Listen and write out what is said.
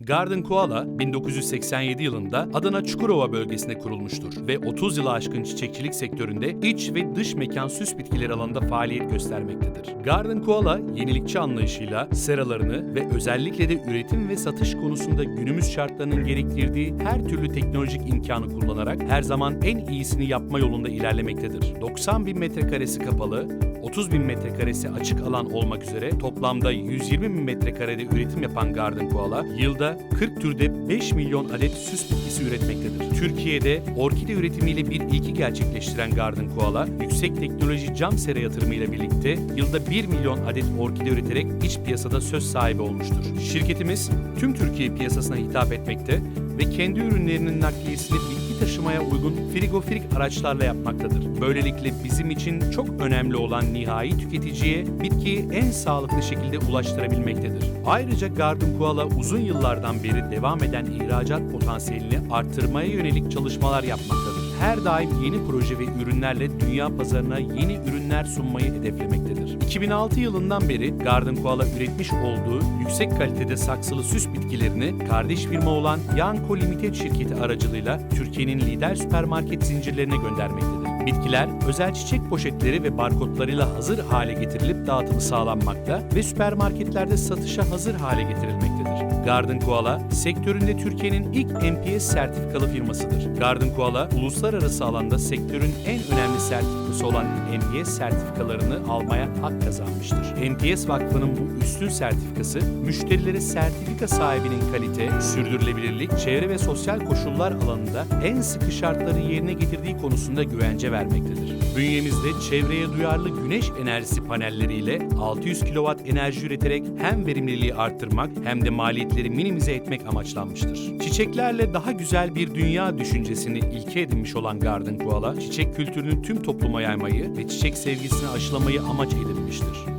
Garden Koala 1987 yılında Adana Çukurova bölgesinde kurulmuştur ve 30 yılı aşkın çiçekçilik sektöründe iç ve dış mekan süs bitkileri alanında faaliyet göstermektedir. Garden Koala yenilikçi anlayışıyla seralarını ve özellikle de üretim ve satış konusunda günümüz şartlarının gerektirdiği her türlü teknolojik imkanı kullanarak her zaman en iyisini yapma yolunda ilerlemektedir. 90 bin metrekaresi kapalı, 30 bin metrekaresi açık alan olmak üzere toplamda 120 bin metrekarede üretim yapan Garden Koala, yılda 40 türde 5 milyon adet süs bitkisi üretmektedir. Türkiye'de orkide üretimiyle bir ilki gerçekleştiren Garden Koala, yüksek teknoloji cam sera yatırımıyla birlikte yılda 1 milyon adet orkide üreterek iç piyasada söz sahibi olmuştur. Şirketimiz tüm Türkiye piyasasına hitap etmekte ve kendi ürünlerinin nakliyesini bilgi taşımaya uygun frigofilik araçlarla yapmaktadır. Böylelikle bizim için çok önemli olan nihai tüketiciye bitkiyi en sağlıklı şekilde ulaştırabilmektedir. Ayrıca Garden Koala uzun yıllardan beri devam eden ihracat potansiyelini arttırmaya yönelik çalışmalar yapmaktadır. Her daim yeni proje ve ürünlerle dünya pazarına yeni ürünler sunmayı hedeflemektedir. 2006 yılından beri Garden Koala üretmiş olduğu yüksek kalitede saksılı süs bitkilerini kardeş firma olan Yanko Limited şirketi aracılığıyla Türkiye'nin lider süpermarket zincirlerine göndermektedir. Bitkiler özel çiçek poşetleri ve barkodlarıyla hazır hale getirilip dağıtımı sağlanmakta ve süpermarketlerde satışa hazır hale getirilmektedir. Garden Koala, sektöründe Türkiye'nin ilk NPS sertifikalı firmasıdır. Garden Koala, uluslararası alanda sektörün en önemli sertifikası olan NPS sertifikalarını almaya hak kazanmıştır. NPS Vakfı'nın bu üstün sertifikası, müşterilere sertifika sahibinin kalite, sürdürülebilirlik, çevre ve sosyal koşullar alanında en sıkı şartları yerine getirdiği konusunda güvence vermektedir. Bünyemizde çevreye duyarlı güneş enerjisi panelleriyle 600 kW enerji üreterek hem verimliliği arttırmak hem de maliyetleri minimize etmek amaçlanmıştır. Çiçeklerle daha güzel bir dünya düşüncesini ilke edinmiş olan Garden Koala, çiçek kültürünü tüm topluma yaymayı ve çiçek sevgisini aşılamayı amaç edinmiştir.